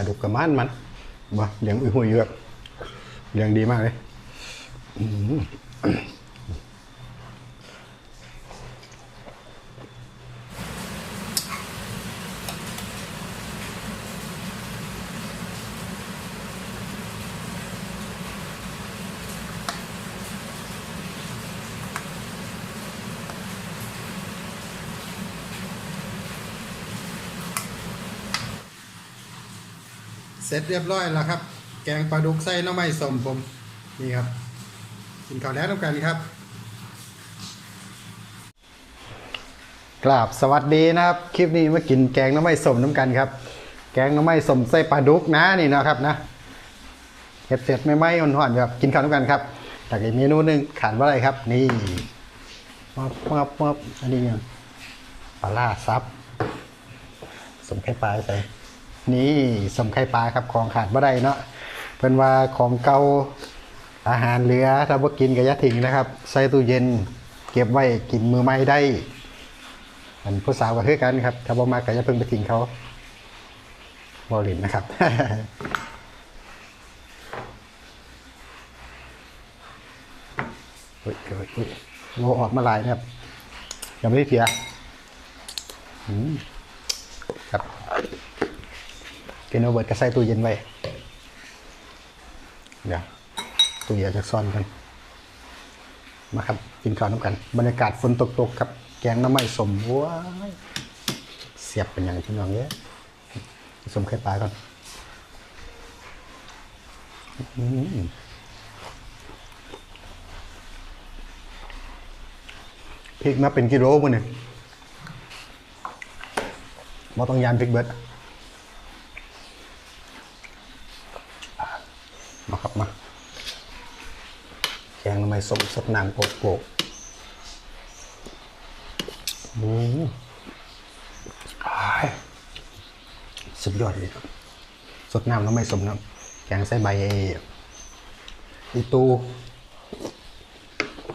าดุกกับมันมันบ่เลี้ยงอุ้ยหุยเยอะเลี้ยงดีมากเลย เสร็จเรียบร้อยแล้วครับ แกงปลาดุกไส้น้ำไม้สมผมนี่ครับกินข้าวแล้วต้องกันครับ กราบสวัสดีนะครับ คลิปนี้มากินแกงน้ำไม้สมน้ำกันครับ แกงน้ำไม้สมไส้ปลาดุกนะนี่นะครับนะเห็ดเสร็จไม่ไหม้อ่อนๆครับกินข้าวน้ำกันครับแต่อีกเมนูหนึ่งขาดว่าอะไรครับ นี่มับมับมับอันนี้เนี่ยปลาล่าซับสมไข่ปลาใส่ นี่สมไข่ปลาครับของขาดบ่ได้เนาะเพิ่นว่าของเก่าอาหารเหลือถ้าบ่กินก็อย่าทิ้งนะครับ ใส่ตู้เย็น เก็บไว้กินมือใหม่ได้ อันผู้สาวก็คือกันครับ ถ้าบ่มาก็อย่าเพิ่งไปทิ้งเขาบ่ลินนะครับเฮ้ยเฮ้ยเฮ้ยโลออกมาหลายนะครับยังไม่ได้เพียอืม กินเอาเบิร์ดก็ใส่ตู้เย็นไว้ เดี๋ยวตู้เย็นจะซ่อนกัน มาครับ กินข้าวน้ำกัน บรรยากาศฝนตกๆครับ แกงน้ำไม้สมว้ายเสียบเป็นอย่างพี่น้องเนี้ยสมไข่ปลาก่อนพริกมาเป็นกิโลมันเนี่ยบ่ต้องยานพริกเบิด มาครับมาแกงทำไมสมสดน้ำโปกโปกอืมอ้ายสุดยอดเลยครับสดน้ำแล้วไม่สมน้ำแกงใส่ใบไอ้อีตู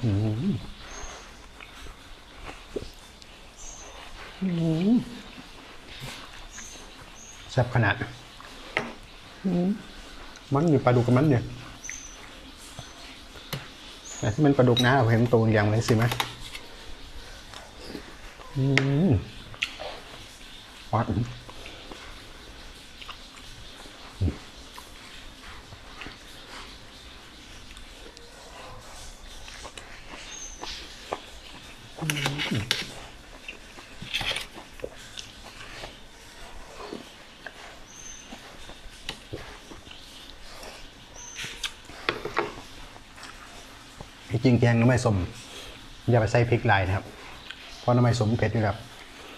อืมอืมแซ่บขนาดอืม มันมีปลาดุกกับมันเนี่ยแต่ที่มันปลาดุกนะเอาเห็นตัวอย่างเลยสิไหมอืมวัด ที่จริงแกงน้ำไม่สมอย่าไปใส่พริกลายนะครับเพราะน้ำไม่สมเผ็ดอยู่ครับ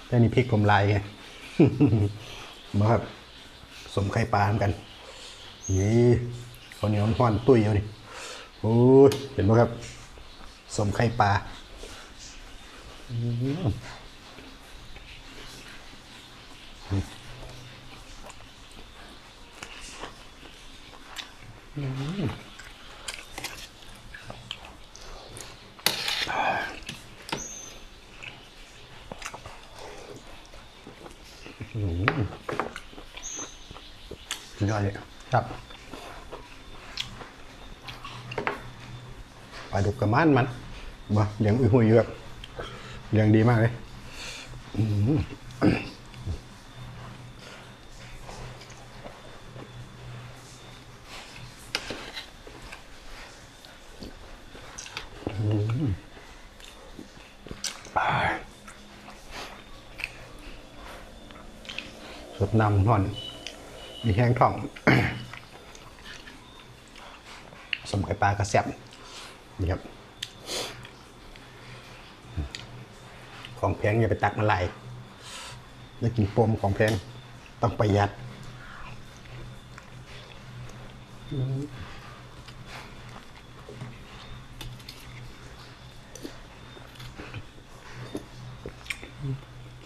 แต่นี่พริกผมลายไงมาครับสมไข่ปลาเหมือนกันนี่ข้าวเหนียวห้อนตุ้ยเอาดิโอ้ยเห็นไหมครับ สมไข่ปลาอืม สุดยอดเลยครับปลาดุกกระมันมันบ่เลี้ยงอุ้ยหุยเยอะเลี้ยงดีมากเลย อืม ดน้ำห่อน มีแห้งท่องสมไข่ปลากระแซบนี่ครับ ของแพงอย่าไปตักมาไหลายจะกินปมของแพงต้องประหยัด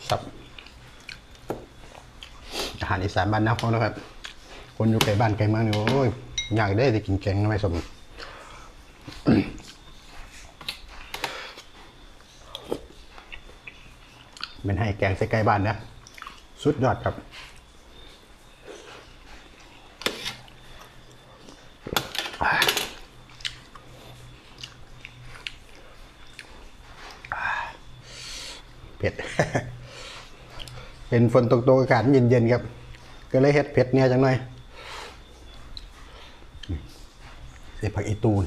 ครับ หารอีสานบ้านนาของเรครับ คนอยู่ไกลบ้านไกลมากงนี่โอ้ยอยากได้จะกินแกงไม่สมเป็นให้แกงใส่ไกลบ้านนะ สุดยอดครับเผ็ด เป็นฝนตกตกอากาศเย็นๆครับ ก็เลยเฮ็ดเผ็ดเนี่ยจังหน่อยเสพผักอีตูน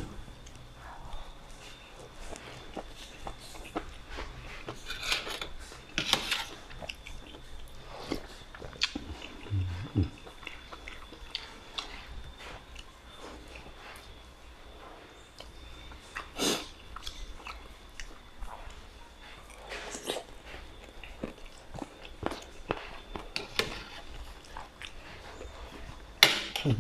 สุด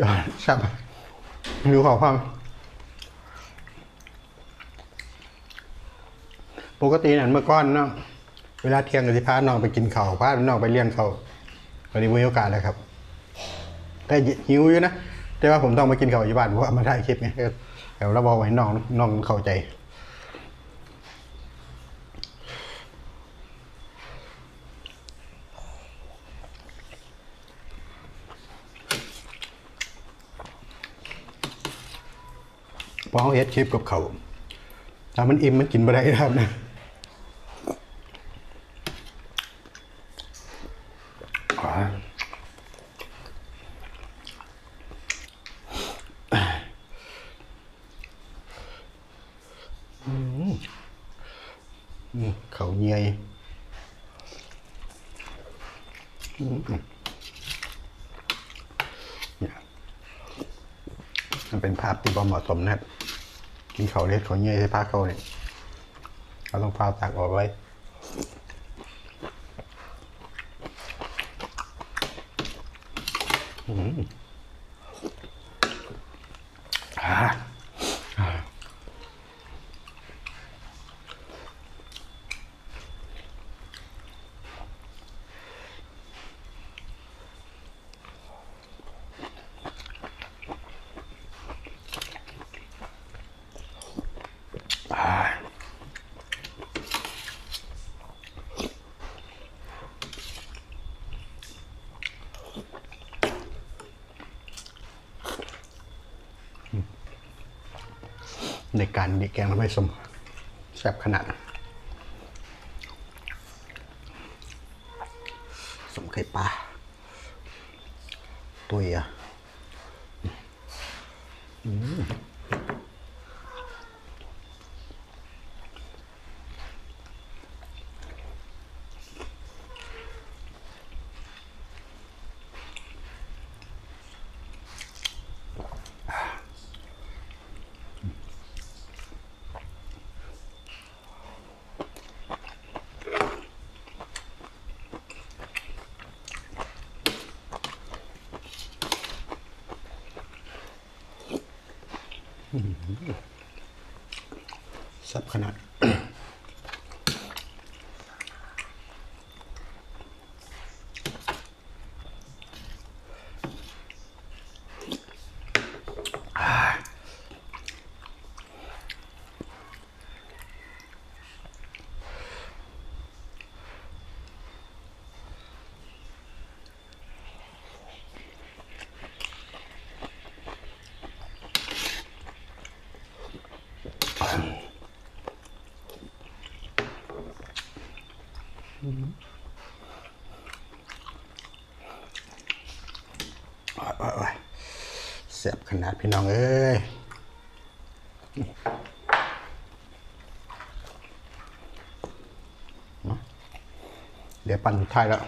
ยอดชับดูขอความปกตินั่นเมื่อก่อนเนาะเวลาเที่ยงกับที่พาน้องไปกินข้าวพาน้องไปเลี้ยงเขาววันนี้มีโอกาสแล้วครับ แต่หิวอยู่นะ แต่ว่าผมต้องมากินข้าวอยู่บ้านเพราะว่ามาถ่ายคลิปไงเดี๋ยวเราบอกให้น้องน้องเข้าใจ อเขาเฮ็ดคลิปกับเขาถ้ามันอิ่มมันกินบ่ได้ครับนะอ่าอืมอืมเขาเงยนี่ยมันเป็นภาพที่บ่เหมาะสมนะครับ กินเขาเล็ดเขาเงี้ยใส่ผ้าเขาเนี่ยเราต้องพาตักออกไว้อืมอ่า ในการดีแกงทำให้สมแซ่บขนาด สมไข่ปลาตัวอะ แซ่บขนาดโอ้ยโอ้ยแซ่บขนาดพี่น้องเอ้ยเดี๋ยวปั่นสุดท้ายแล้ว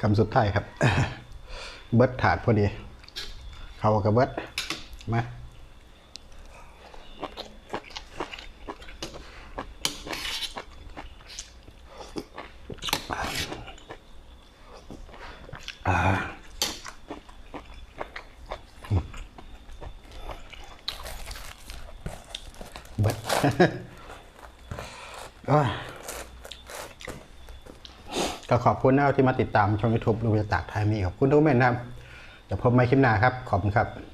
คำสุดท้ายครับ เบิร์ดถาดพอดี เขากับเบิร์ดมาเบิร์ด ก็ขอบคุณนะที่มาติดตามช่อง YouTube ลูกจะตากไทยมีขอบคุณทุกเมนนะครับเดี๋ยวพบใหม่คลิปหน้าครับ ขอบคุณครับ